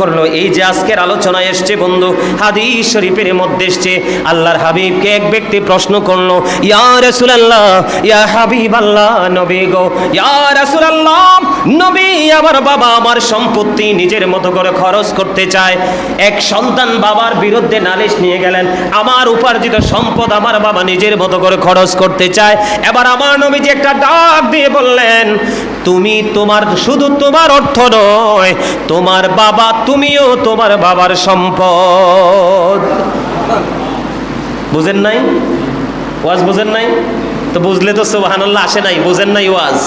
করল। এই যে আজকের আলোচনায় এসছে বন্ধু, হাদিস শরীফের মধ্যে এসছে, আল্লাহর হাবিবকে এক ব্যক্তি প্রশ্ন করল, ইয়া রাসূলুল্লাহ, ইয়া হাবিব আল্লাহ নবী গো, ইয়া রাসূলুল্লাহ, নবী আমার বাবা আমার সম্পত্তি নিজের মতো করে খরচ করতে চায়। এক সন্তান বাবার বিরুদ্ধে নালিশ নিয়ে গেলেন, আমার উপার্জিত সম্পদ আমার বাবা নিজের মতো করে খরচ করতে চায়। এবার আমার নবীজি একটা ডাক দিয়ে বললেন, তুমি তোমার, শুধু তোমার অর্থ নয়, তোমার বাবা তুমিও তোমার বাবার সম্পদ। বুঝেন নাই? ওয়াজ বুঝেন নাই? তো বুঝলে তো সুবহানাল্লাহ, আসে নাই, বুঝেন নাই ওয়াজ।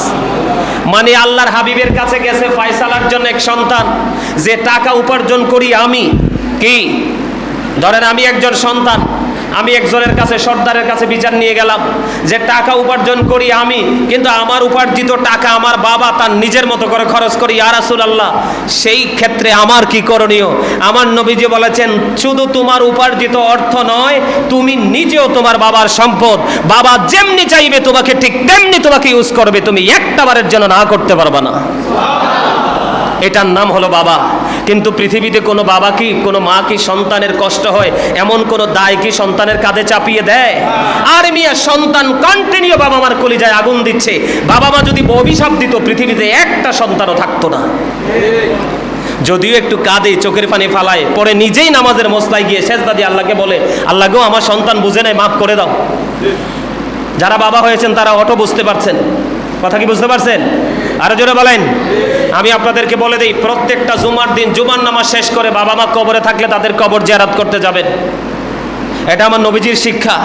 মানে আল্লাহর হাবিবের কাছে গেছে ফয়সালার জন্য এক সন্তান, যে টাকা উপার্জন করি আমি। কি? ধরেন আমি একজন সন্তান আমি একজনের কাছে, সর্দারের কাছে বিচার নিয়ে গেলাম যে টাকা উপার্জন করি আমি, কিন্তু আমার উপার্জিত টাকা আমার বাবা তার নিজের মতো করে খরচ করি। আরাসুল আল্লাহ সেই ক্ষেত্রে আমার কি করণীয়? আমার নবীজি বলেছেন, শুধু তোমার উপার্জিত অর্থ নয়, তুমি নিজেও তোমার বাবার সম্পদ। বাবা যেমনি চাইবে তোমাকে, ঠিক তেমনি তোমাকে ইউজ করবে। তুমি একটা বারের জন্য না করতে পারবে না। এটার নাম হলো বাবা। কিন্তু পৃথিবীতে কোনো বাবা কি, কোনো মা কি সন্তানের কষ্ট হয়? এমন কোনো দায় কি সন্তানের কাঁধে চাপিয়ে দেয়? আর মিয়া, সন্তান কন্টিনিউ বাবা মার কলিজায় আগুন দিচ্ছে। বাবা মা যদি অভিশাপ দিত, পৃথিবীতে একটা সন্তানও থাকতো না। যদিও একটু কাঁদে, চোখের পানি ফালায়, পরে নিজেই নামাজের মশলায় গিয়ে শেষ দাদি আল্লাহকে বলে, আল্লাহ গো, আমার সন্তান বুঝে নেয়, মাফ করে দাও। যারা বাবা হয়েছেন, তারা অটো বুঝতে পারছেন। কথা কি বুঝতে পারছেন? আরও জোরে বলেন। আমি আপনাদেরকে বলে দিই, প্রত্যেকটা জুমার দিন জুমার নামাজ শেষ করে বাবা মা কবরে থাকলে তাদের কবর জিয়ারাত করতে যাবেন। এটা আমার নবীজির শিক্ষা।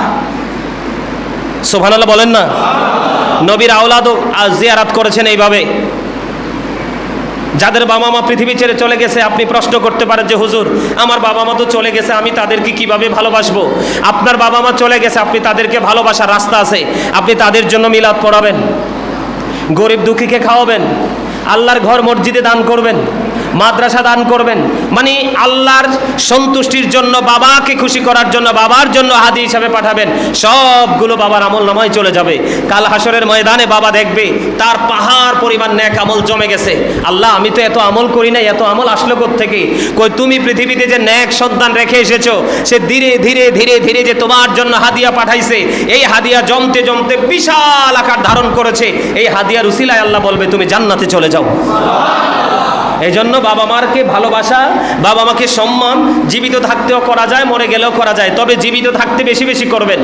সোভানাল্লাহ বলেন না? নবীর আওলাদও জিয়ারাত করেছেন এইভাবে। যাদের বাবা মা পৃথিবী ছেড়ে চলে গেছে, আপনি প্রশ্ন করতে পারেন যে, হুজুর, আমার বাবা মা তো চলে গেছে, আমি তাদেরকে কীভাবে ভালোবাসবো? আপনার বাবা মা চলে গেছে, আপনি তাদেরকে ভালোবাসার রাস্তা আছে, আপনি তাদের জন্য মিলাদ পড়াবেন। গরিব দুঃখীকে খাওয়াবেন। আল্লাহর ঘর মসজিদে দান করবেন। মাদ্রাসা দান করবেন। মানে আল্লাহর সন্তুষ্টির জন্য, বাবাকে খুশি করার জন্য, বাবার জন্য হাদি হিসাবে পাঠাবেন। সবগুলো বাবার আমল নামায় চলে যাবে। কাল হাসরের ময়দানে বাবা দেখবে, তার পাহাড় পরিমাণ ন্যাক আমল জমে গেছে। আল্লাহ, আমি তো এত আমল করি নাই, এত আমল আসলো থেকে কই, তুমি পৃথিবীতে যে ন্যাক সন্তান রেখে এসেছ, সে ধীরে ধীরে ধীরে ধীরে যে তোমার জন্য হাদিয়া পাঠাইছে, এই হাদিয়া জমতে জমতে বিশাল আকার ধারণ করেছে। এই হাদিয়ার উসিলায় আল্লাহ বলবে, তুমি জান্নাতে চলে যাও। এই জন্য বাবা মারকে ভালোবাসা, বাবা মাকে সম্মান, জীবিত থাকতেও করা যায়, মরে গেলেও করা যায়। তবে জীবিত থাকতে বেশি বেশি করবেন।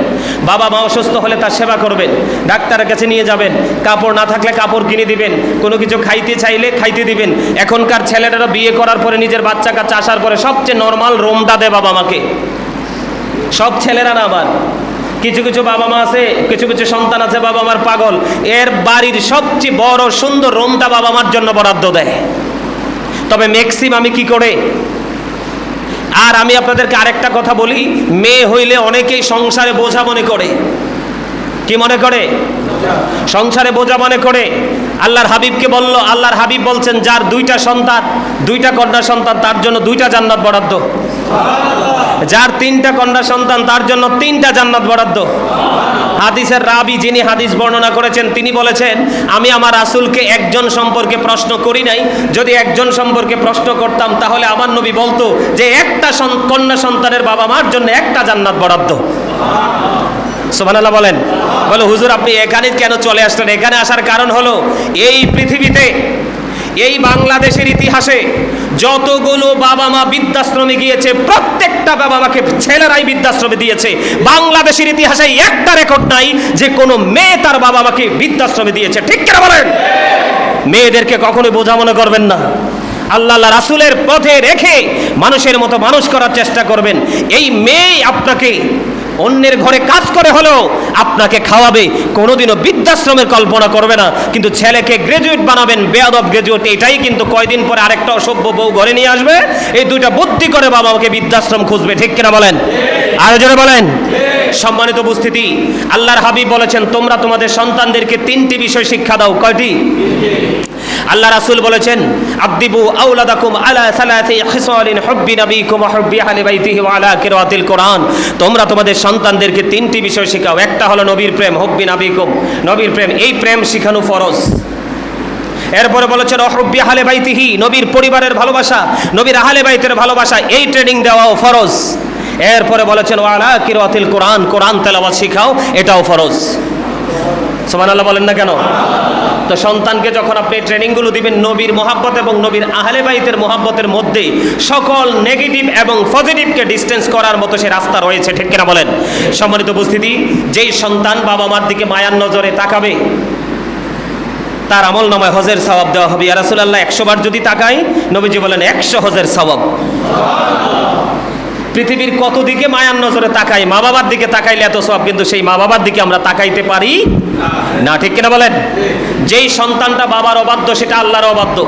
বাবা মা অসুস্থ হলে তার সেবা করবেন। ডাক্তারের কাছে নিয়ে যাবেন। কাপড় না থাকলে কাপড় কিনে দিবেন। কোনো কিছু খাইতে চাইলে খাইতে দিবেন। এখনকার ছেলেরা বিয়ে করার পরে নিজের বাচ্চা কাচ্চা আসার পরে সবচেয়ে নর্মাল রোমটা দেয় বাবা মাকে। সব ছেলেরা না আবার? কিছু কিছু বাবা মা আছে, কিছু কিছু সন্তান আছে বাবা মার পাগল। এর বাড়ির সবচেয়ে বড় সুন্দর রোমটা বাবা মার জন্য বরাদ্দ দেয়। তবে ম্যাক্সিম আমি কি করে? আর আমি আপনাদেরকে আরেকটা কথা বলি, মেয়ে হইলে অনেকেই সংসারে বোঝা মনে করে। কি মনে করে? সংসারে বোঝা মনে করে। আল্লাহর হাবিবকে বলল, আল্লাহর হাবিব বলছেন, যার দুইটা সন্তান, দুইটা কন্যা সন্তান, তার জন্য দুইটা জান্নাত বরাদ্দ। যার তিনটা কন্যা সন্তান, তার জন্য তিনটা জান্নাত বরাদ্দ। হাদিসের রাবি যিনি হাদিস বর্ণনা করেছেন, তিনি বলেছেন, আমি আমার রাসূলকে একজন সম্পর্কে প্রশ্ন করি নাই। যদি একজন সম্পর্কে প্রশ্ন করতাম, তাহলে আমার নবী বলতো যে, একটা কন্যা সন্তানের বাবা মার জন্য একটা জান্নাত বরাদ্দ। সুবহানাল্লাহ বলেন। বলে, হুজুর, আপনি এখানে কেন চলে আসলেন? এখানে আসার কারণ হলো, এই পৃথিবীতে, এই বাংলাদেশের ইতিহাসে যতগুলো বাবা মা বৃদ্ধাশ্রমে গিয়েছে, প্রত্যেকটা বাবা মাকে ছেলেরাই বৃদ্ধাশ্রমে দিয়েছে। বাংলাদেশের ইতিহাসে একটা রেকর্ড নাই যে কোনো মেয়ে তার বাবা মাকে বৃদ্ধাশ্রমে দিয়েছে। ঠিক কেন বলেন? মেয়েদেরকে কখনোই বোঝা মনে করবেন না। আল্লাহ রাসুলের পথে রেখে মানুষের মতো মানুষ করার চেষ্টা করবেন। এই মেয়ে আপনাকে অন্যের ঘরে কাজ করে হলেও আপনাকে খাওয়াবে, কোনোদিনও বৃদ্ধাশ্রমের কল্পনা করবে না। কিন্তু ছেলেকে গ্রাজুয়েট বানাবেন, বেয়াদব গ্রাজুয়েট এটাই কিন্তু কয়দিন পরে আরেকটা অসভ্য বউ ঘরে নিয়ে আসবে। এই দুইটা বুদ্ধি করে বাবা আমাকে বৃদ্ধাশ্রম খুঁজবে, ঠিক কিনা বলেন? আরও জোরে বলেন? সম্মানিত উপস্থিতি, আল্লাহর হাবিব বলেছেন, তোমরা তোমাদের সন্তানদেরকে তিনটি বিষয় শিক্ষা দাও। কয়টি? আল্লাহ রাসুল বলেছেন আদিবু আউলাদাকুম আলা সালাতি খিসালিন হুব্বি নবীকুম ওয়া হুব্বি আহলি বাইতিহি ওয়া আলা কোরআন। তোমরা তোমাদের সন্তানদেরকে তিনটি বিষয় শেখাও। একটা হলো নবীর প্রেম, হুব্বি নবীকুম। নবীর প্রেম, এই প্রেম শিখানো ফরজ। এরপরে বলেছেন অহব্বি আহলে বাইতিহি নবীর পরিবারের ভালোবাসা, নবীর আহলে বাইতের ভালোবাসা, এই ট্রেনিং দেওয়াও ফরজ। এরপরে বলেছেন, ওয়ালা কিরাতিল কোরআন কোরআন তেলাওয়াত শিখাও, এটাও ফরজ। সুবহানাল্লাহ বলেন না কেন? তো সন্তানকে যখন আপনি ট্রেনিংগুলো দিবেন নবীর মোহাব্বত এবং নবীর আহলে বাইতের মোহাব্বতের মধ্যে সকল নেগেটিভ এবং পজিটিভকে ডিস্টেন্স করার মতো সে রাস্তা রয়েছে, ঠিক কিনা বলেন? সম্মানিত উপস্থিতি, যেই সন্তান বাবা মার দিকে মায়ার নজরে তাকাবে, তার আমল নামায় হজের সওয়াব দেওয়া হবে। ইয়া রাসূলুল্লাহ, একশো বার যদি তাকাই, নবীজি বলেন, একশো হজের সওয়াব। পৃথিবীর কত দিকে মায়ার নজরে তাকাই? মা বাবার দিকে তাকাইলে এত সব, কিন্তু সেই মা বাবার দিকে আমরা তাকাইতে পারি না, ঠিক কিনা বলেন? যেই সন্তানটা বাবার অবাধ্য, সেটা আল্লাহর অবাধ্য।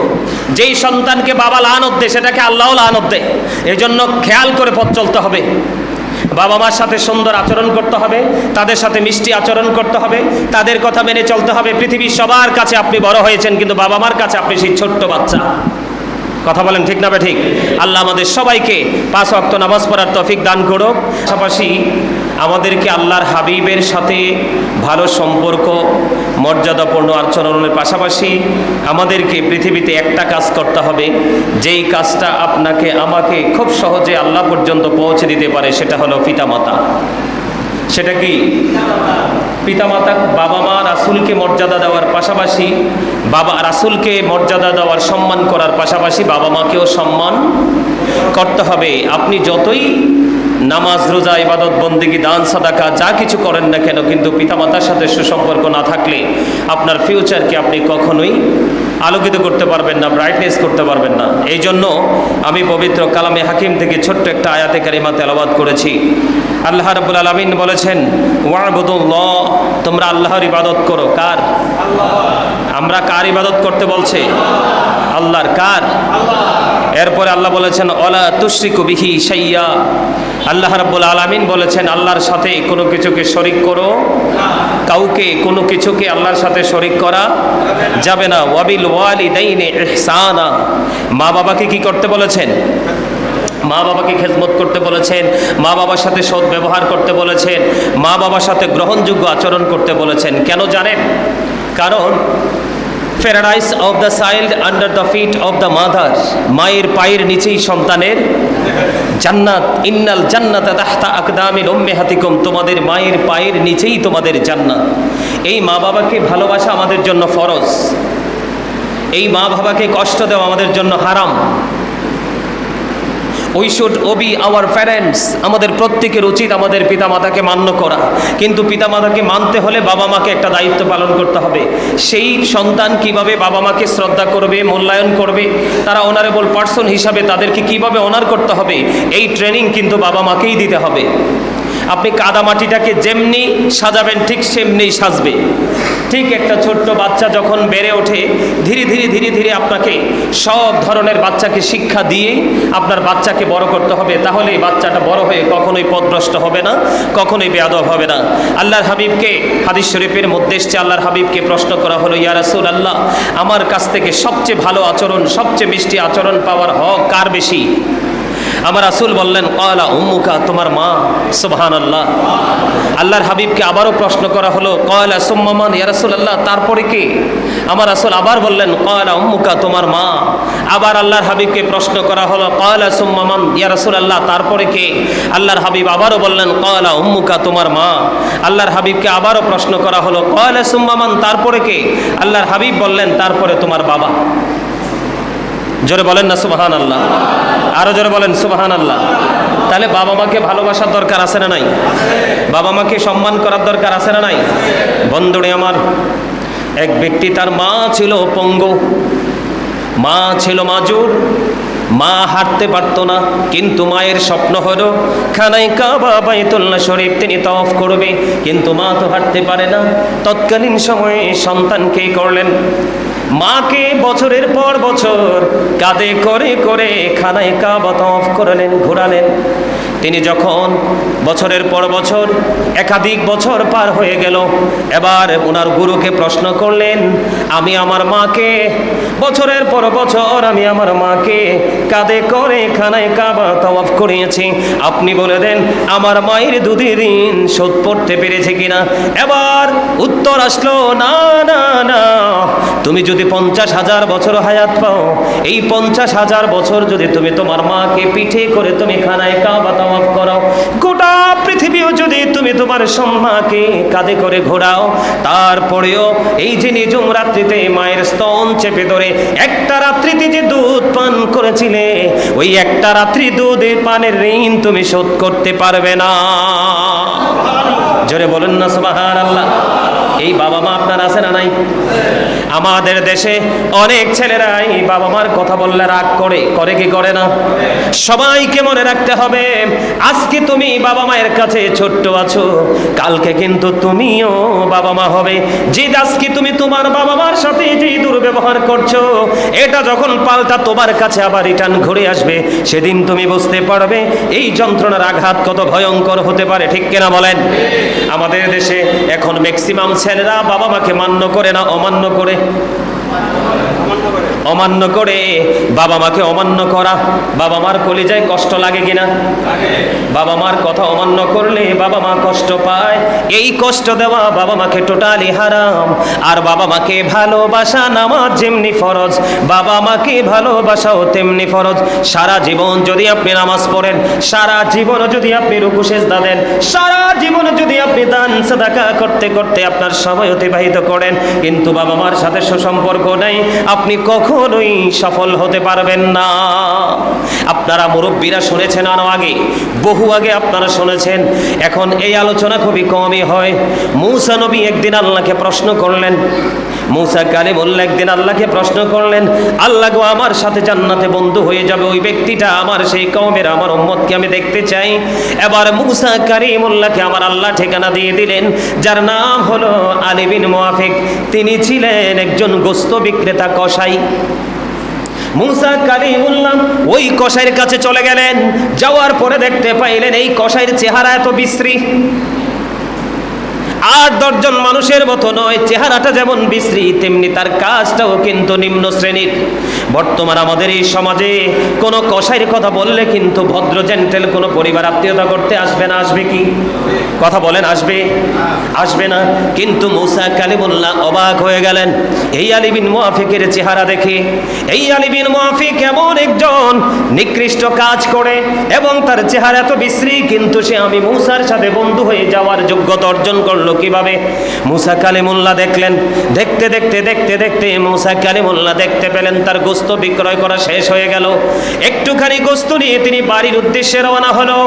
যেই সন্তানকে বাবা লানত দেয়, সেটাকে আল্লাহও লানত দেয়। এই জন্য খেয়াল করে পথ চলতে হবে। বাবা মার সাথে সুন্দর আচরণ করতে হবে, তাদের সাথে মিষ্টি আচরণ করতে হবে, তাদের কথা মেনে চলতে হবে। পৃথিবীর সবার কাছে আপনি বড় হয়েছেন, কিন্তু বাবা মার কাছে আপনি সেই ছোট্ট বাচ্চা। কথা বলেন, ঠিক না ঠিক? আল্লাহ আমাদের সবাইকে পাঁচ অক্ত নামাজ পড়ার তফিক দান করুক। পাশাপাশি আমাদেরকে আল্লাহর হাবিবের সাথে ভালো সম্পর্ক, মর্যাদাপূর্ণ আচরণের পাশাপাশি আমাদেরকে পৃথিবীতে একটা কাজ করতে হবে। যেই কাজটা আপনাকে, আমাকে খুব সহজে আল্লাহ পর্যন্ত পৌঁছে দিতে পারে, সেটা হলো পিতামাতা। সেটা কি? পিতামাতা বাবা মা রাসুলকে মর্যাদা দেওয়ার পাশাপাশি, বাবা, রাসুলকে মর্যাদা দেওয়ার সম্মান করার পাশাপাশি বাবা মাকেও সম্মান করতে হবে। আপনি যতই নামাজ রোজা ইবাদত বন্দিগি দান সাদাকা যা কিছু করেন না কেন কিন্তু পিতামাতার সাথে সুসম্পর্ক না থাকলে আপনার ফিউচারকে আপনি কখনোই আলোকিত করতে পারবেন না ব্রাইটনেস করতে পারবেন না। এই জন্য আমি পবিত্র কালামে হাকিম থেকে ছোট্ট একটা আয়াতে কারিমা তেলাবাদ করেছি। আল্লাহ রাব্বুল আলামিন বলেছেন ওয়াবুদুল্লাহ তোমরা আল্লাহর ইবাদত করো। কার? আমরা কার ইবাদত করতে বলছে? আল্লাহর কার? এরপরে আল্লাহ বলেছেন, অলা তুশ্রিকু বিহি সাইয়া আল্লাহ রাব্বুল আলামিন বলেছেন, আল্লাহর সাথে কোনো কিছুকে শরিক করো। কাউকে কোনো কিছুকে আল্লাহর সাথে শরিক করা যাবে না। ওয়াবিল ওয়ালিদাইনে ইহসানা। মা বাবাকে কি করতে বলেছেন? মা বাবাকে খেদমত করতে বলেছেন। মা বাবার সাথে সৎ ব্যবহার করতে বলেছেন। মা বাবার সাথে গ্রহণযোগ্য আচরণ করতে বলেছেন। কেন জানেন? কারণ paradise of the child under the feet of the mother মায়ের পায়ের নিচেই সন্তানের জান্নাত। ইন্নাল জান্নাত তাহতা আকদামিল উম্মেহাতিকুম। তোমাদের মায়ের পায়ের নিচেই তোমাদের জান্নাত। এই মা বাবাকে ভালোবাসা আমাদের জন্য ফরজ। এই মা বাবাকে কষ্ট দেওয়া আমাদের জন্য হারাম। We should obey our parents আমাদের প্রত্যেকের উচিত আমাদের পিতামাতাকে মান্য করা। কিন্তু পিতামাতাকে মানতে হলে বাবা মাকে একটা দায়িত্ব পালন করতে হবে। সেই সন্তান কীভাবে বাবা মাকে শ্রদ্ধা করবে, মূল্যায়ন করবে, তারা অনারেবল পার্সন হিসাবে তাদেরকে কীভাবে অনার করতে হবে, এই ট্রেনিং কিন্তু বাবা মাকেই দিতে হবে। আপনি কাদা মাটিটাকে যেমনি সাজাবেন ঠিক সেমনি সাজবে। ঠিক একটা ছোট্ট বাচ্চা যখন বেড়ে ওঠে, ধীরে ধীরে ধীরে ধীরে আপনাকে সব ধরনের বাচ্চাকে শিক্ষা দিয়ে আপনার বাচ্চাকে বড় করতে হবে। তাহলে এই বাচ্চাটা বড় হয়ে কখনোই পদভ্রষ্ট হবে না, কখনোই বেয়াদব হবে না। আল্লাহর হাবিবকে হাদিস শরীফের মধ্যে এসছে, আল্লাহর হাবিবকে প্রশ্ন করা হলো, ইয়া রাসূল আল্লাহ আমার কাছ থেকে সবচেয়ে ভালো আচরণ, সবচেয়ে মিষ্টি আচরণ পাওয়ার হক কার বেশি? আমার আসুল বললেন কয়লা উম্মুকা, তোমার মা সুবহান আল্লাহ আল্লাহর হাবিবকে আবারও প্রশ্ন করা হলো কয়লা সুম্মামান ইয়ারাসুল আল্লাহ তারপরে কে? আমার আসুল আবার বললেন কয়লা উম্মুকা, তোমার মা। আবার আল্লাহর হাবিবকে প্রশ্ন করা হলো কয়লা সুম্মামান ইয়ারাসুল আল্লাহ তারপরে কে? আল্লাহর হাবিব আবারও বললেন কয়লা উম্মুকা, তোমার মা। আল্লাহর হাবিবকে আবারও প্রশ্ন করা হলো কয়লা সুম্মামান তারপরে কে? আল্লাহর হাবিব বললেন, তারপরে তোমার বাবা। জোরে বলেন না সুবাহান আল্লাহ আরও জোরে বলেন সুবাহান আল্লাহ তাহলে বাবা মাকে ভালোবাসার দরকার আছে না নাই? বাবা মাকে সম্মান করার দরকার আছে না নাই? বন্ধুরে আমার, এক ব্যক্তি তার মা ছিল পঙ্গু। মা ছিল মাজুর। মা হাঁটতে পারতো না, কিন্তু মায়ের স্বপ্ন হলো খানাই কাবা বাইতুল্লাহ শরীফ তিনি তফ করবে। কিন্তু মা তো হাঁটতে পারে না। তৎকালীন সময়ে সন্তানকে করলেন। মাকে বছরের পর বছর কাঁধে করে করে খানায় কাবা তফ করলেন, ঘোরালেন। তিনি যখন বছরের পর বছর, একাধিক বছর পার হয়ে গেল, এবার ওনার গুরুকে প্রশ্ন করলেন, আমি আমার মাকে, বছরের পর বছর আমি আমার মাকে কাঁধে করে খানায় কাবা তওয়াফ করিয়েছি। আপনি বলে দেন, আমার মায়ের দুধের ঋণ শোধ করতে পেরেছে কিনা? এবার উত্তর আসলো, না না না। তুমি যদি যদি পঞ্চাশ হাজার বছর হায়াত পাও, এই পঞ্চাশ হাজার বছর যদি তুমি তোমার মাকে পিঠে করে তুমি খানায় কাবা তাওয়াফ করাও, গোটা পৃথিবীও যদি তুমি তোমার সম্মাকে কাঁধে করে ঘোরাও, তারপরেও এই যে নিজুম রাত্রিতে মায়ের স্তন চেপে ধরে একটা রাত্রিতে যে দুধ পান করেছিলে, ওই একটা রাত্রি দুধে পানের ঋণ তুমি শোধ করতে পারবে না। জোরে বলুন না সুবাহান আল্লাহ এই বাবা মা আপনার আছে না নাই? আমাদের দেশে অনেক ছেলেরাই বাবা মার কথা বললে রাগ করে করে কি করে না? সবাইকে মনে রাখতে হবে, আজকে তুমি বাবা মায়ের কাছে ছোট্ট আছো, কালকে কিন্তু তুমিও বাবা মা হবে। যে আজকে তুমি তোমার বাবা মার সাথে যে দুর্ব্যবহার করছ, এটা যখন পাল্টা তোমার কাছে আবার রিটার্ন ঘুরে আসবে, সেদিন তুমি বুঝতে পারবে এই যন্ত্রণার আঘাত কত ভয়ঙ্কর হতে পারে, ঠিক কিনা বলেন? আমাদের দেশে এখন ম্যাক্সিমাম ছেলেরা বাবা মাকে মান্য করে না অমান্য করে অমান্য করে? বাবা মাকে অমান্য করা। বাবা মার কলিজায় কষ্ট লাগে কিনা? বাবা মার কথা অমান্য করলে বাবা মা কষ্ট পায়। এই কষ্ট দেওয়া বাবা মাকে টোটালি হারাম। আর বাবা মাকে ভালোবাসা নামাজ যেমনি ফরজ, বাবা মাকে ভালোবাসাও তেমনি ফরজ। সারা জীবন যদি আপনি নামাজ পড়েন, সারা জীবন যদি আপনি রুকু সেজদা দেন, সারা জীবন যদি আপনি দান সাদাকা করতে করতে আপনার সময় অতিবাহিত করেন, কিন্তু বাবা মার সাথে সুসম্পর্ক নেই। আপনি কখনোই সফল হতে পারবেন না। আপনারা মুরব্বীরা শুনেছেন আরও আগে, বহু আগে আপনারা শুনেছেন, এখন এই আলোচনা খুবই কমই হয়। মূসা নবী একদিন আল্লাহকে প্রশ্ন করলেন মূসা কালিমুল্লাহ একদিন আল্লাহকে প্রশ্ন করলেন, আল্লাহ গো, আমার সাথে জান্নাতে বন্ধু হয়ে যাবে ওই ব্যক্তিটা, আমার সেই কওমের, আমার উম্মতকে আমি দেখতে চাই। এবার মূসা কারিমুল্লাহকে আমার আল্লাহ ঠিকানা দিয়ে দিলেন, যার নাম হলো আলী বিন মুআফিক। তিনি ছিলেন একজন গোস্ত বিক্রেতা কসাই। মুসা কালিমুল্লাহ ওই কসাইয়ের কাছে চলে গেলেন, যাওয়ার পরে দেখতে পাইলেন এই কসাইয়ের চেহারা এত বিশ্রী। আর দশজন মানুষের মতো নয়, চেহারাটা যেমন বিশ্রী, তেমনি তার কাজটাও কিন্তু নিম্ন শ্রেণির। বর্তমান আমাদের এই সমাজে কোনো কসাইয়ের কথা বললে কিন্তু ভদ্র জেন্টেল কোনো পরিবার আত্মীয়তা করতে আসবে না, আসবে কি? কথা বলেন, আসবে? আসবে না। কিন্তু মুসা কালিমুল্লাহ অবাক হয়ে গেলেন। এই আলিবিন মুআফিকের চেহারা দেখে, এই আলিবিন মুআফিক এমন একজন নিকৃষ্ট কাজ করে এবং তার চেহারা এত বিশ্রী, কিন্তু সে আমি মুসার সাথে বন্ধু হয়ে যাওয়ার যোগ্যতা অর্জন করল কীভাবে মুসা কালিমুল্লাহ দেখলেন? দেখতে দেখতে দেখতে দেখতে মুসা কালিমুল্লাহ দেখতে পেলেন, তার গোস্ত বিক্রয় করা শেষ হয়ে গেল। একটুখানি গোস্ত নিয়ে তিনি বাড়ির উদ্দেশ্যে রওনা হলো।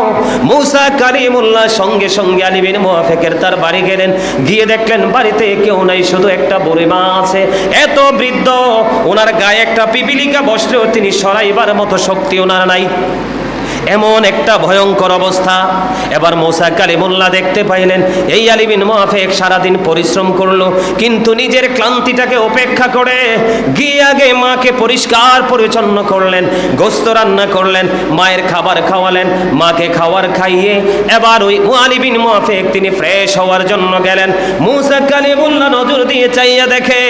মুসা কালিমুল্লাহ সঙ্গে সঙ্গে আলিবিন মুআফিকের তার বাড়ি গেলেন। গিয়ে দেখলেন, বাড়িতে কেউ নাই, শুধু একটা বুড়িমা আছে। এত বৃদ্ধ, ওনার গায়ে একটা পিপিলিকা বসলেও তিনি সরাইবার মতো শক্তি ওনার নাই। এমন একটা ভয়ঙ্কর অবস্থা। এবার মোসা কালিমুল্লাহ দেখতে পাইলেন, এই আলিবিন মোহাফেক সারাদিন পরিশ্রম করল, কিন্তু নিজের ক্লান্তিটাকে উপেক্ষা করে গিয়ে আগে মাকে পরিষ্কার পরিচ্ছন্ন করলেন, গোস্ত রান্না করলেন, মায়ের খাবার খাওয়ালেন, মাকে খাবার খাইয়ে এবার ওই আলিবিন মোহাফেক তিনি ফ্রেশ হওয়ার জন্য গেলেন। মুসা কালিমুল্লাহ নজর দিয়ে চাইয়া দেখে,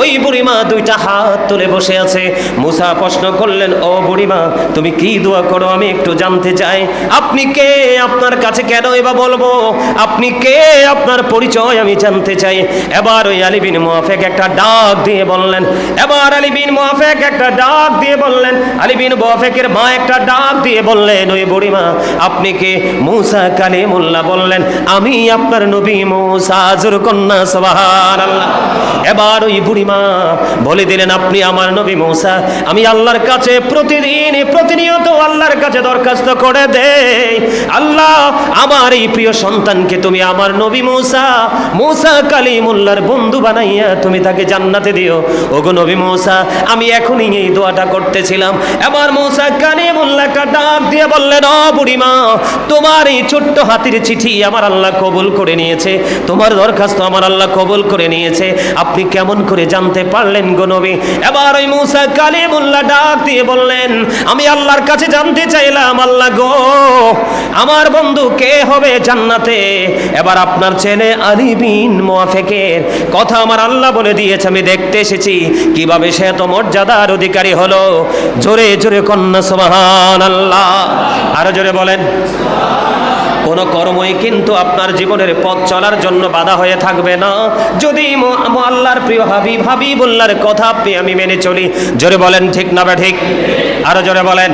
ওই বুড়িমা দুইটা হাত তুলে বসে আছে। মুসা প্রশ্ন করলেন, ও বুড়িমা, তুমি কি দোয়া করো? আমি একটু জানতে চাই আপনি কে? আপনার কাছে কেন এবার বলব? আপনি কে? আপনার পরিচয় আমি জানতে চাই। এবার ওই আলী বিন মুআফেক একটা ডাক দিয়ে বললেন, এবার আলী বিন মুআফেক একটা ডাক দিয়ে বললেন। আলী বিন মুআফেকের মা একটা ডাক দিয়ে বললেন, ওই বুড়িমা আপনি কে? মুসা কালিমুল্লাহ বললেন, আমি আপনার নবী মুসা জোর কন্যা, সুবহানাল্লাহ। এবার ওই বুড়িমা বলে দিলেন, আপনি আমার নবী মুসা, আমি আল্লাহর কাছে প্রতিদিন, প্রতিনিয়ত আল্লাহর কাছে দরখাস্ত করে দে আল্লাহ, আমার এই প্রিয় সন্তানকে তুমি আমার নবী মুসা মুসা কালিমুল্লাহর বন্ধু বানাইয়া তুমি তাকে জান্নাতে দিও। ওগো নবী মুসা, আমি এখনই এই দোয়াটা করতেছিলাম। এবার মুসা কালিমুল্লাহকে ডাক দিয়ে বললেন, ও বুড়িমা, তোমার এই ছোট্ট হাতির চিঠি আমার আল্লাহ কবুল করে নিয়েছে। তোমার দরখাস্ত আমার আল্লাহ কবুল করে নিয়েছে। আপনি কেমন করে জানতে পারলেন গো নবী? এবার ওই মুসা কালিমুল্লাহ ডাক দিয়ে বললেন, আমি আল্লাহর কাছে জানতে চাইলাম আল্লাহ গো, আমার বন্ধু কে হবে জান্নাতে? এবার আপনার ছেলে আলী বিন মোয়াফেকের কথা আমার আল্লাহ বলে দিয়েছে, আমি দেখতে এসেছি। কীভাবে সে তো মর্যাদার অধিকারী হলো? জোরে জোরে কন্যা সোহান আল্লাহ আরও জোরে বলেন। কোনো কর্মই কিন্তু আপনার জীবনের পথ চলার জন্য বাধা হয়ে থাকবে না। যদি আল্লাহর প্রিয় হাবিব হাবিবুল্লাহর কথা আপনি আমি মেনে চলি। জোরে বলেন ঠিক না বা ঠিক আরও জোরে বলেন।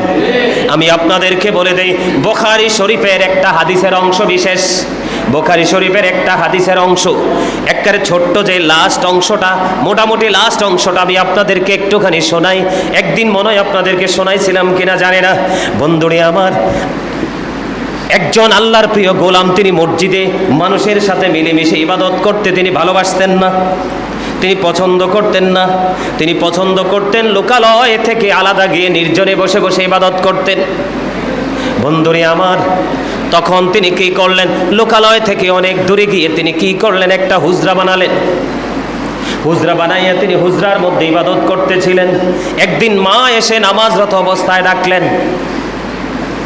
আমি আপনাদেরকে বলে দেই, বোখারি শরীফের একটা হাদিসের অংশ বিশেষ। বোখারি শরীফের একটা হাদিসের অংশ। একবারে ছোট্ট যে লাস্ট অংশটা, মোটামুটি লাস্ট অংশটা আমি আপনাদেরকে একটুখানি শোনাই। একদিন মনে হয় আপনাদেরকে শোনাইছিলাম কিনা জানি না। বন্ধুরে আমার একজন আল্লাহর প্রিয় গোলাম তিনি মসজিদে, মানুষের সাথে মিলেমিশে ইবাদত করতে তিনি ভালোবাসতেন না। তিনি পছন্দ করতেন না। তিনি পছন্দ করতেন লোকালয় থেকে আলাদা গিয়ে নির্জনে বসে বসে ইবাদত করতেন। বন্ধুরে আমার, তখন তিনি কি করলেন? লোকালয় থেকে অনেক দূরে গিয়ে তিনি কি করলেন? একটা হুজরা বানালেন। হুজরা বানাইয়া তিনি হুজরার মধ্যে ইবাদত করতেছিলেন। একদিন মা এসে নামাজরত অবস্থায় ডাকলেন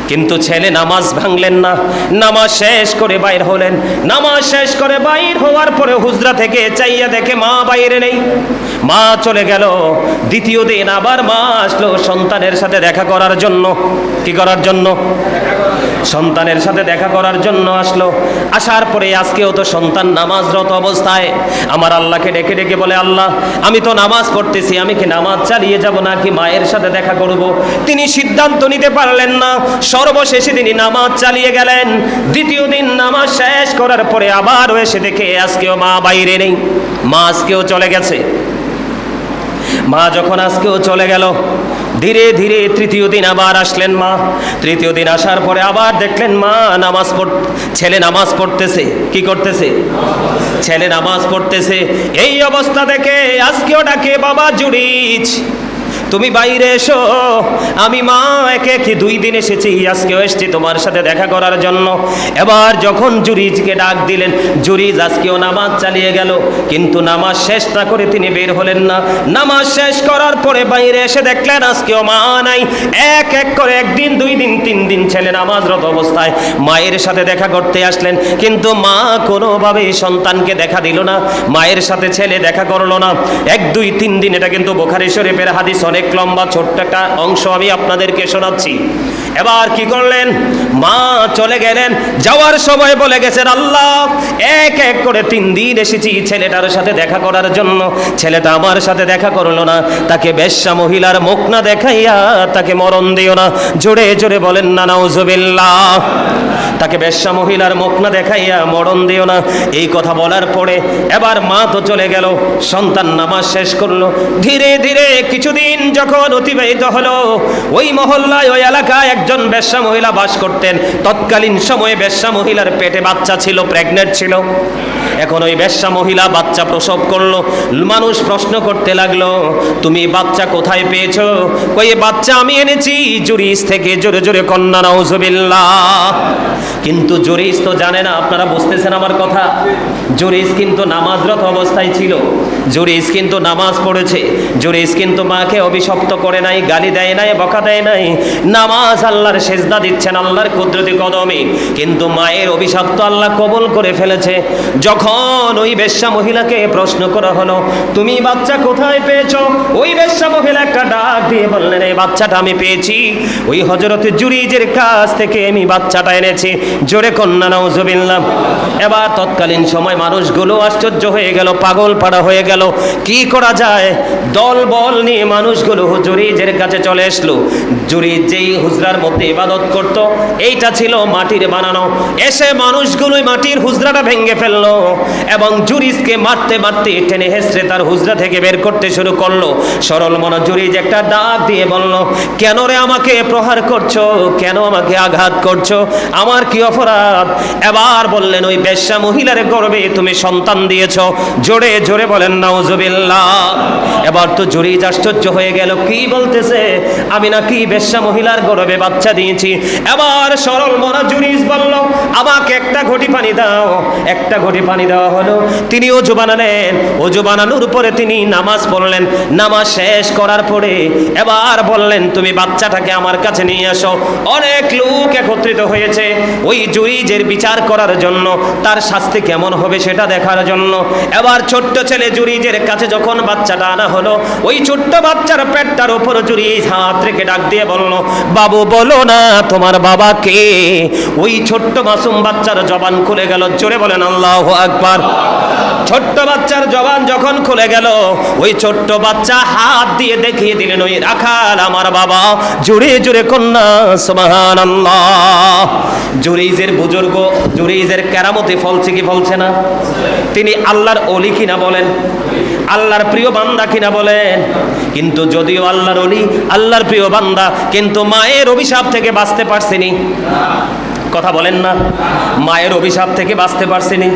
কিন্তু ছেলে নামাজ ভাঙলেন না। নামাজ শেষ করে বাইর হলেন। নামাজ শেষ করে বাইর হওয়ার পরে হুজরা থেকে চাইয়া দেখে মা বাইরে নেই। মা চলে গেল। দ্বিতীয় দিন আবার মা আসলো সন্তানের সাথে দেখা করার জন্য। কি করার জন্য? সন্তানের সাথে দেখা করার জন্য আসলো। আসার পরে আজকেও তো সন্তান নামাজরত অবস্থায়। আমার আল্লাহকে ডেকে ডেকে বলে, আল্লাহ, আমি তো নামাজ পড়তেছি, আমি কি নামাজ চালিয়ে যাব নাকি মায়ের সাথে দেখা করব? তিনি সিদ্ধান্ত নিতে পারলেন না। সর্বশেষে তিনি নামাজ চালিয়ে গেলেন। দ্বিতীয় দিন নামাজ শেষ করার পরে আবারও এসে দেখে আজকেও মা বাইরে নেই। মা আজকেও চলে গেছে। মা যখন আজকেও চলে গেল ধীরে ধীরে তৃতীয় দিন আবার আসলেন মা। তৃতীয় দিন আসার পরে আবার দেখলেন মা নামাজ পড়, ছেলে নামাজ পড়তেছে। কি করতেছে? ছেলে নামাজ পড়তেছে। এই অবস্থা দেখে আজকেও ডাকে বাবা জুড়িছ তুমি বাইরে এসো। আমি মা, একে একে দুই দিন এসেছি। আজকেও এসেছি তোমার সাথে দেখা করার জন্য। এবার যখন জুরিজকে ডাক দিলেন, জুরিজ আজকেও নামাজ চালিয়ে গেল। কিন্তু নামাজ শেষ না করে তিনি বের হলেন না। নামাজ শেষ করার পরে বাইরে এসে দেখলেন, আজকেও মা নাই। এক এক করে একদিন, দুই দিন, তিন দিন ছেলে নামাজরত অবস্থায় মায়ের সাথে দেখা করতে আসলেন। কিন্তু মা কোনোভাবেই সন্তানকে দেখা দিল না। মায়ের সাথে ছেলে দেখা করল না। এক, দুই, তিন দিন এটা কিন্তু বোখারি শরীফের হাদিস অনেক লম্বা, ছোট্ট একটা অংশ আমি আপনাদেরকে শোনাচ্ছি। এবার কি করলেন? মা চলে গেলেন। যাওয়ার সময় বলে গেছেন, আল্লাহ, এক এক করে তিন দিন এসেছি ছেলেটার সাথে দেখা করার জন্য। ছেলেটা আমার সাথে দেখা করল না। তাকে বেশ্যা মহিলার মুখ না দেখাইয়া তাকে মরণ দিও না। জোরে জোরে বলেন না নাউজুবিল্লাহ তাকে বেশ্যা মহিলার মুখ না দেখাইয়া মরণ দিও না। এই কথা বলার পরে এবার মা তো চলে গেল। সন্তান নামাজ শেষ করল। ধীরে ধীরে কিছুদিন যখন অতিবাহিত হলো, ওই মহল্লায়, ওই এলাকায় একজন বেশ্যা মহিলা বাস করতেন। তৎকালীন সময়ে বেশ্যা মহিলার পেটে বাচ্চা ছিল, প্রেগনেন্ট ছিল। এখন ওই বেশ্যা মহিলা বাচ্চা প্রসব করল। মানুষ প্রশ্ন করতে লাগল, তুমি বাচ্চা কোথায় পেয়েছ? কই বাচ্চা আমি এনেছি। জুরিস থেকে জোরে জোরে কন্যা, নাউজুবিল্লাহ। কিন্তু জোরিস তো জানে না আপনারা বুঝতেছেন আমার কথা? জুরিস কিন্তু নামাজরত অবস্থায় ছিল। জুরিস কিন্তু নামাজ পড়েছে। জুরিস কিন্তু মাকে অভিশপ্ত করে নাই, গালি দেয় নাই, বকা দেয় নাই। নামাজ আল্লাহর সেজদা দিচ্ছেন আল্লাহর কুদরতি কদমে। কিন্তু মায়ের অভিশাপ তো আল্লাহ কবল করে ফেলেছে। যখন ওই বেশ্যা মহিলাকে প্রশ্ন করা হলো, তুমি বাচ্চা কোথায় পেয়েছ? ওই বেশ্যা মহিলা একটা ডাক দিয়ে বললেন, এই বাচ্চাটা আমি পেয়েছি। ওই হজরতে জুরিজের কাছ থেকে আমি বাচ্চাটা এনেছি। জোরে কন্যা, নাউজুবিল্লাহ। এবার তৎকালীন সময় মানুষগুলো আশ্চর্য হয়ে গেল, পাগল পাড়া হয়ে গেল। কি করা যায়? দল বল নিয়ে মানুষগুলো জুরিজের কাছে চলে আসলো জুরিজ যেই হুজরার মধ্যে ইবাদত করত। এইটা ছিল মাটির বানানো। এসে মানুষগুলোই মাটির হুজরাটা ভেঙে ফেলল এবং জুরিজকে মারতে মারতে টেনে হেসড়ে তার হুজরা থেকে বের করতে শুরু করল। সরল মন জুরিজ একটা ডাক দিয়ে বলল, কেন রে আমাকে প্রহার করছ? কেন আমাকে আঘাত করছ? আমার কি অপরাধ? এবার বললেন, ওই বেশ্যা মহিলার গর্বে তুমি সন্তান দিয়েছ। জোরে জোরে বলেন না নাউজুবিল্লাহ। এবার তো জুরিজ আশ্চর্য হয়ে গেল। কি বলতেছে? আমি নাকি বেশ্যা মহিলার গর্বে বাচ্চা দিয়েছি। এবার সরল মনা জুরিজ বলল, আমাকে একটা ঘটি পানি দাও। একটা ঘটি পানি দেওয়া হলো। তিনি অজু বানালেন। অজু বানানোর উপরে তিনি নামাজ পড়লেন। নামাজ শেষ করার পরে এবার বললেন, তুমি বাচ্চাটাকে আমার কাছে নিয়ে আসো অনেক লোক একত্রিত হয়েছে। ওই জুরিজের বিচার করার জন্য তার শাস্তি কেমন হবে সেটা দেখার জন্য। এবার ছোট্ট ছেলে জুরিজের কাছে যখন বাচ্চাটা আনা হলো, ওই ছোট্ট বাচ্চার পেটটার উপর জুরিজ হাত রেখে ডাক দিয়ে বলল, বাবু, বলো না, তোমার বাবা কে? ওই ছোট্ট মাসুম বাচ্চার জবান খুলে গেল, জোরে বলেন, আল্লাহ আকবার। ছোট্ট বাচ্চার জবান যখন খুলে গেল, ওই ছোট্ট বাচ্চা হাত দিয়ে দেখিয়ে দিলেন, ওই রাখাল আমার বাবা জুড়ে জুড়ে কন্যা সুবাহান জুরিজের বুজুর্গ, জুরিজের কেরামতি ফলছে কি ফলছে না? তিনি আল্লাহর অলি কিনা বলেন? আল্লাহর প্রিয় বান্দা কিনা বলেন? কিন্তু যদিও আল্লাহর অলি, আল্লাহর প্রিয় বান্দা, কিন্তু মায়ের অভিশাপ থেকে বাঁচতে পারছেনি। কথা বলেন না। মায়ের অভিশাপ থেকে বাঁচতে পারছেনি।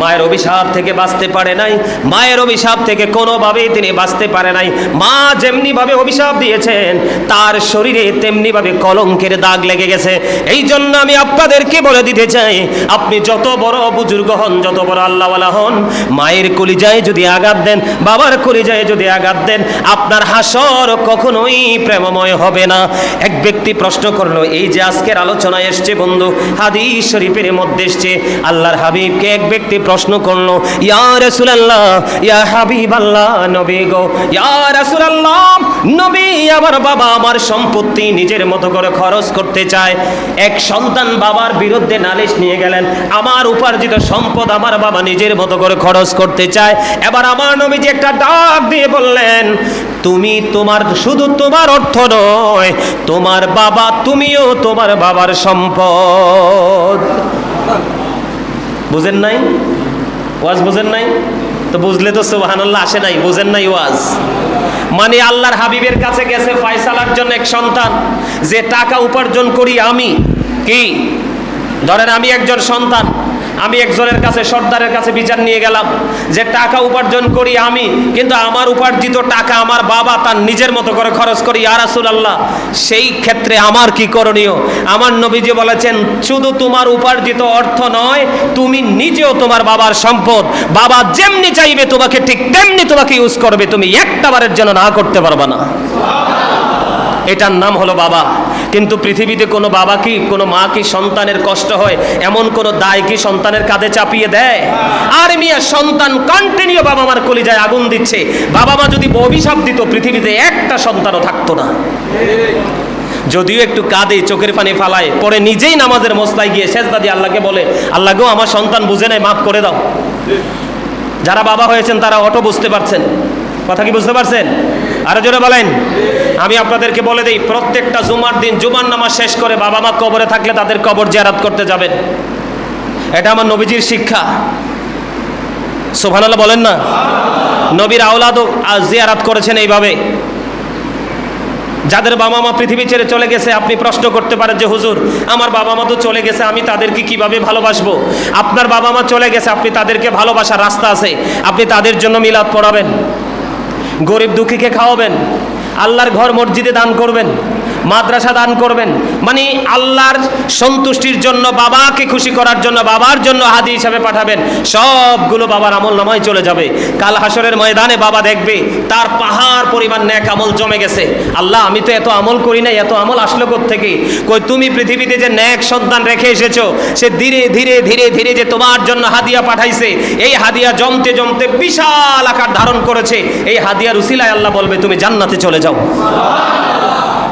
মায়ের অভিশাপ থেকে বাঁচতে পারে নাই। মায়ের অভিশাপ থেকে কোনোভাবেই তিনি বাঁচতে পারে নাই। মা যেমনিভাবে অভিশাপ দিয়েছেন, তার শরীরে তেমনিভাবে কলঙ্কের দাগ লেগে গেছে। এই জন্য আমি আপনাদেরকে বলে দিতে চাই, আপনি যত বড় বুজুর্গ হন, যত বড় আল্লাহওয়ালা হন, মায়ের কলিজায় যদি আঘাত দেন, বাবার কলিজায় যদি আঘাত দেন, আপনার হাসর কখনোই প্রেমময় হবে না। এক ব্যক্তি প্রশ্ন করল, এই যে আজকের আলোচনায় এসছে বন্ধু হাদিস শরীফের মধ্যে এসছে, আল্লাহর হাবিবকে এক ব্যক্তি প্রশ্ন করল, ইয়া রাসূলুল্লাহ, ইয়া হাবিব আল্লাহ নবী গো, ইয়া রাসূলুল্লাহ, নবী আমার বাবা আমার সম্পত্তি নিজের মতো করে খরচ করতে চায়। এক সন্তান বাবার বিরুদ্ধে নালিশ নিয়ে গেলেন, আমার উপার্জিত সম্পদ আমার বাবা নিজের মতো করে খরচ করতে চায়। এবার আমার নবীজি একটা ডাক দিয়ে বললেন, তুমি তোমার, শুধু তোমার অর্থ নয়, তোমার বাবা, তুমিও তোমার বাবার সম্পদ। বুঝেন নাই? ওয়াজ বুঝেন নাই? তো বুঝলে তো সুবহানাল্লাহ, আসে নাই, বুঝেন নাই ওয়াজ। মানে আল্লাহর হাবিবের কাছে গেছে ফয়সালার জন্য এক সন্তান, যে টাকা উপার্জন করি আমি। কি? ধরেন আমি একজন সন্তান আমি একজনের কাছে, সর্দারের কাছে বিচার নিয়ে গেলাম যে টাকা উপার্জন করি আমি, কিন্তু আমার উপার্জিত টাকা আমার বাবা তার নিজের মতো করে খরচ করি। আরাসুল আল্লাহ সেই ক্ষেত্রে আমার কি করণীয়? আমার নবীজি বলেছেন, শুধু তোমার উপার্জিত অর্থ নয়, তুমি নিজেও তোমার বাবার সম্পদ। বাবা যেমনি চাইবে তোমাকে ঠিক তেমনি তোমাকে ইউজ করবে। তুমি একটা বারের জন্য না করতে পারবে না। এটার নাম হলো বাবা। কিন্তু পৃথিবীতে কোনো বাবা কি, কোনো মা কি সন্তানের কষ্ট হয়? এমন কোনো দায় কি সন্তানের কাঁধে চাপিয়ে দেয়? আর মিয়া, সন্তান কন্টিনিউ বাবা মার কলিজায় আগুন দিচ্ছে। বাবা মা যদি অভিশাপ দিত, পৃথিবীতে একটা সন্তানও থাকতো না। যদিও একটু কাঁদে, চোখের পানি ফালায়, পরে নিজেই নামাজের মস্তায় গিয়ে শেষ দাদি আল্লাহকে বলে, আল্লাহ গো, আমার সন্তান বুঝে নেয়, মাফ করে দাও। যারা বাবা হয়েছেন, তারা অটো বুঝতে পারছেন। কথা কি বুঝতে পারছেন? আরও জোরে বলেন। আমি আপনাদেরকে বলে দিই, প্রত্যেকটা জুমার দিন জুমার নামাজ শেষ করে বাবা মা কবরে থাকলে তাদের কবর জিয়ারাত করতে যাবেন। এটা আমার নবীজির শিক্ষা। সোভানাল্লাহ বলেন না? নবীর আওলাদও আজ জিয়ারাত করেছেন এইভাবে। যাদের বাবা মা পৃথিবী ছেড়ে চলে গেছে, আপনি প্রশ্ন করতে পারেন যে, হুজুর, আমার বাবা মা তো চলে গেছে, আমি তাদেরকে কীভাবে ভালোবাসবো? আপনার বাবা মা চলে গেছে, আপনি তাদেরকে ভালোবাসার রাস্তা আছে। আপনি তাদের জন্য মিলাদ পড়াবেন। গরিব দুঃখীকে খাওয়াবেন। আল্লাহর ঘর মসজিদে দান করবেন। মাদ্রাসা দান করবেন। মানে আল্লাহর সন্তুষ্টির জন্য, বাবাকে খুশি করার জন্য, বাবার জন্য হাদি হিসাবে পাঠাবেন। সবগুলো বাবার আমল নামায় চলে যাবে। কাল হাসরের ময়দানে বাবা দেখবে, তার পাহাড় পরিমাণ ন্যাক আমল জমে গেছে। আল্লাহ, আমি তো এত আমল করি নাই, এত আমল আসলো থেকে কই, তুমি পৃথিবীতে যে ন্যাক সন্তান রেখে এসেছ, সে ধীরে ধীরে ধীরে ধীরে যে তোমার জন্য হাদিয়া পাঠাইছে, এই হাদিয়া জমতে জমতে বিশাল আকার ধারণ করেছে। এই হাদিয়ার উসিলায় আল্লাহ বলবে, তুমি জান্নাতে চলে যাও।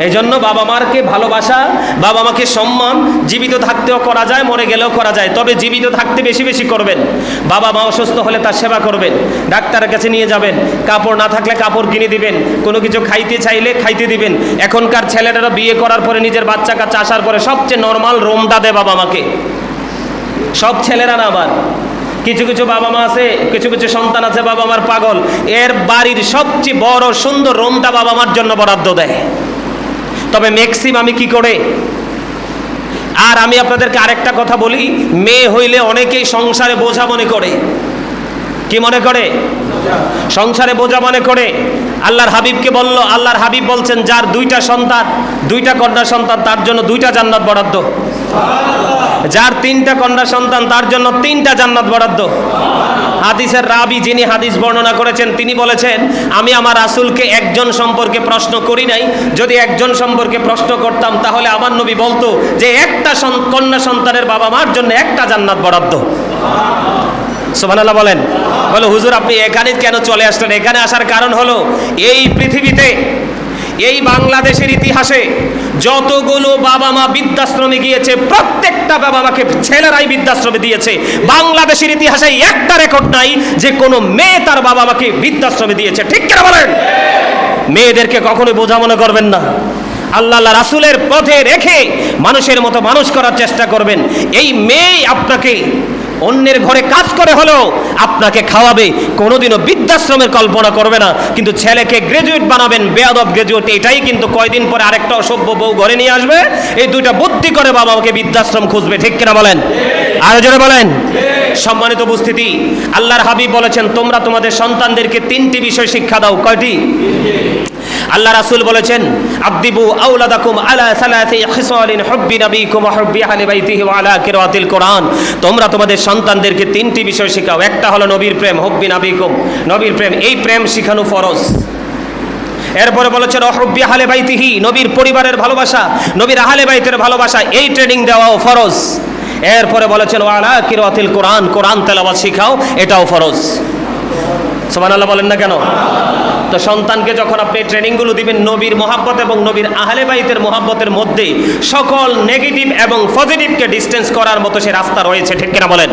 এই জন্য বাবা মারকে ভালোবাসা, বাবা মাকে সম্মান, জীবিত থাকতেও করা যায়, মরে গেলেও করা যায়। তবে জীবিত থাকতে বেশি বেশি করবেন। বাবা মা অসুস্থ হলে তার সেবা করবেন। ডাক্তারের কাছে নিয়ে যাবেন। কাপড় না থাকলে কাপড় কিনে দিবেন। কোনো কিছু খাইতে চাইলে খাইতে দিবেন। এখনকার ছেলেরা বিয়ে করার পরে নিজের বাচ্চা কাচ্চা আসার পরে সবচেয়ে নর্মাল রোমদা দেয় বাবা মাকে। সব ছেলেরা না আবার? কিছু কিছু বাবা মা আছে, কিছু কিছু সন্তান আছে, বাবা মার পাগল। এর বাড়ির সবচেয়ে বড় সুন্দর রোমটা বাবা মার জন্য বরাদ্দ দেয়। তবে ম্যাক্সিমামই কি করে? আর আমি আপনাদেরকে আরেকটা কথা বলি, মেয়ে হইলে অনেকেই সংসারে বোঝা মনে করে। কি মনে করে? সংসারে বোঝা মনে করে। আল্লাহর হাবিবকে বলল, আল্লাহর হাবিব বলছেন, যার দুইটা সন্তান, দুইটা কন্যা সন্তান, তার জন্য দুইটা জান্নাত বরাদ্দ। যার তিনটা কন্যা সন্তান, তার জন্য তিনটা জান্নাত বরাদ্দ। হাদিসের রাবি যিনি হাদিস বর্ণনা করেছেন, তিনি বলেছেন, আমি আমার রাসূলকে একজন সম্পর্কে প্রশ্ন করি নাই। যদি একজন সম্পর্কে প্রশ্ন করতাম, তাহলে আমার নবী বলতো যে একটা কন্যা সন্তানের বাবা মার জন্য একটা জান্নাত বরাদ্দ। সুবহানাল্লাহ বলেন, বলে, হুজুর, আপনি এখানে কেন চলে আসলেন? এখানে আসার কারণ হলো, এই পৃথিবীতে, এই বাংলাদেশের ইতিহাসে যতগুলো বাবা মা বৃদ্ধাশ্রমে গিয়েছে প্রত্যেকটা বাবা মাকে ছেলেরাই বৃদ্ধাশ্রমে দিয়েছে। বাংলাদেশের ইতিহাসে একটা রেকর্ড নাই যে কোনো মেয়ে তার বাবা মাকে বৃদ্ধাশ্রমে দিয়েছে। ঠিক কেন বলেন? মেয়েদেরকে কখনোই বোঝা মনে করবেন না। আল্লাহ রাসুলের পথে রেখে মানুষের মতো মানুষ করার চেষ্টা করবেন। এই মেয়ে আপনাকে অন্যের ঘরে কাজ করে হলেও আপনাকে খাওয়াবে, কোনোদিনও বৃদ্ধাশ্রমের কল্পনা করবে না। কিন্তু ছেলেকে গ্রাজুয়েট বানাবেন, বেয়াদব গ্রাজুয়েট এটাই কিন্তু কয়দিন পরে আরেকটা অসভ্য বউ ঘরে নিয়ে আসবে। এই দুইটা বুদ্ধি করে বাবা আমাকে বৃদ্ধাশ্রম খুঁজবে, ঠিক কিনা বলেন? আরও জোরে বলেন। সম্মানিত উপস্থিতি, আল্লাহর হাবিব বলেছেন, তোমরা তোমাদের সন্তানদেরকে তিনটি বিষয় শিক্ষা দাও, কয়টি? আল্লাহ রাসুল বলেছেন, আব্দিবু আওলাদাকুম আলা সালাতি খিসালিন হুব্বি নবীকুম ওয়া হুব্বি আহলি বাইতিহি ওয়া আলা কিরাতিল কোরআন। তোমরা তোমাদের সন্তানদেরকে তিনটি বিষয় শেখাও। একটা হলো নবীর প্রেম, হুব্বি নবীকুম। নবীর প্রেম, এই প্রেম শিখানো ফরজ। এরপরে বলেছেন অহব্বি আহলে বাইতিহি নবীর পরিবারের ভালোবাসা, নবীর আহলে বাইতের ভালোবাসা, এই ট্রেনিং দেওয়াও ফরজ। এরপরে বলেছেন ওয়ালা কিরাতিল কোরআন কোরআন তেলাওয়াত শিখাও, এটাও ফরজ। সুবহানাল্লাহ বলেন না কেন? তো সন্তানকে যখন আপনি ট্রেনিংগুলো দিবেন, নবীর মোহাব্বত এবং নবীর আহলে বাইতের মোহাব্বতের মধ্যে সকল নেগেটিভ এবং পজিটিভকে ডিস্টেন্স করার মতো সে রাস্তা রয়েছে, ঠিক কিনা বলেন?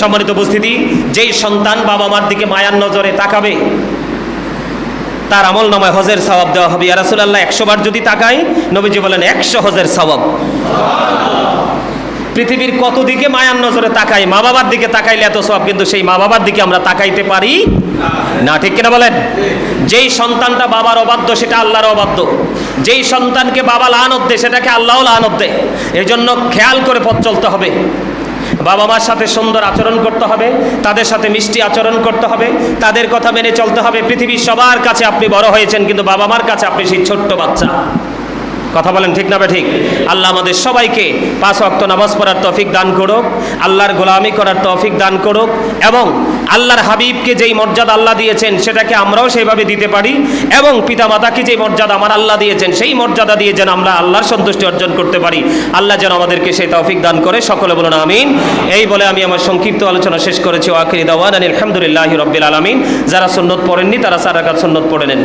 সম্মানিত উপস্থিতি, যেই সন্তান বাবা মার দিকে মায়ার নজরে তাকাবে, তার আমল নামায় হজের সওয়াব দেওয়া হবে। ইয়া রাসূলুল্লাহ, একশো বার যদি তাকাই নবীজি বলেন, একশো হজের সওয়াব। পৃথিবীর কত দিকে মায়ার নজরে তাকাই? মা বাবার দিকে তাকাইলে এত সব, কিন্তু সেই মা বাবার দিকে আমরা তাকাইতে পারি না। ঠিক কিনা বলেন? যেই সন্তানটা বাবার অবাধ্য, সেটা আল্লাহর অবাধ্য। যেই সন্তানকে বাবা লানত দেয়, সেটাকে আল্লাহও লানত দেয়। এই জন্য খেয়াল করে পথ চলতে হবে। বাবা মার সাথে সুন্দর আচরণ করতে হবে, তাদের সাথে মিষ্টি আচরণ করতে হবে, তাদের কথা মেনে চলতে হবে। পৃথিবীর সবার কাছে আপনি বড় হয়েছেন, কিন্তু বাবা মার কাছে আপনি সেই ছোট্ট বাচ্চা। কথা বলেন ঠিক না ঠিক? আল্লাহ আমাদের সবাইকে পাঁচ অক্ত নামাজ পড়ার তৌফিক দান করুক, আল্লাহর গোলামি করার তৌফিক দান করুক এবং আল্লাহর হাবিবকে যেই মর্যাদা আল্লাহ দিয়েছেন সেটাকে আমরাও সেইভাবে দিতে পারি এবং পিতামাতাকে যেই মর্যাদা আমার আল্লাহ দিয়েছেন সেই মর্যাদা দিয়ে যেন আমরা আল্লাহর সন্তুষ্টি অর্জন করতে পারি। আল্লাহ যেন আমাদেরকে সেই তৌফিক দান করে, সকলে বলুন আমিন। এই বলে আমি আমার সংক্ষিপ্ত আলোচনা শেষ করেছি। ওয়াকিরি দাওয়ান আলহামদুলিল্লাহ রব্বিল আলমিন। যারা সুন্নত পড়েননি তারা সারাকাত সুন্নত পড়ে নেন।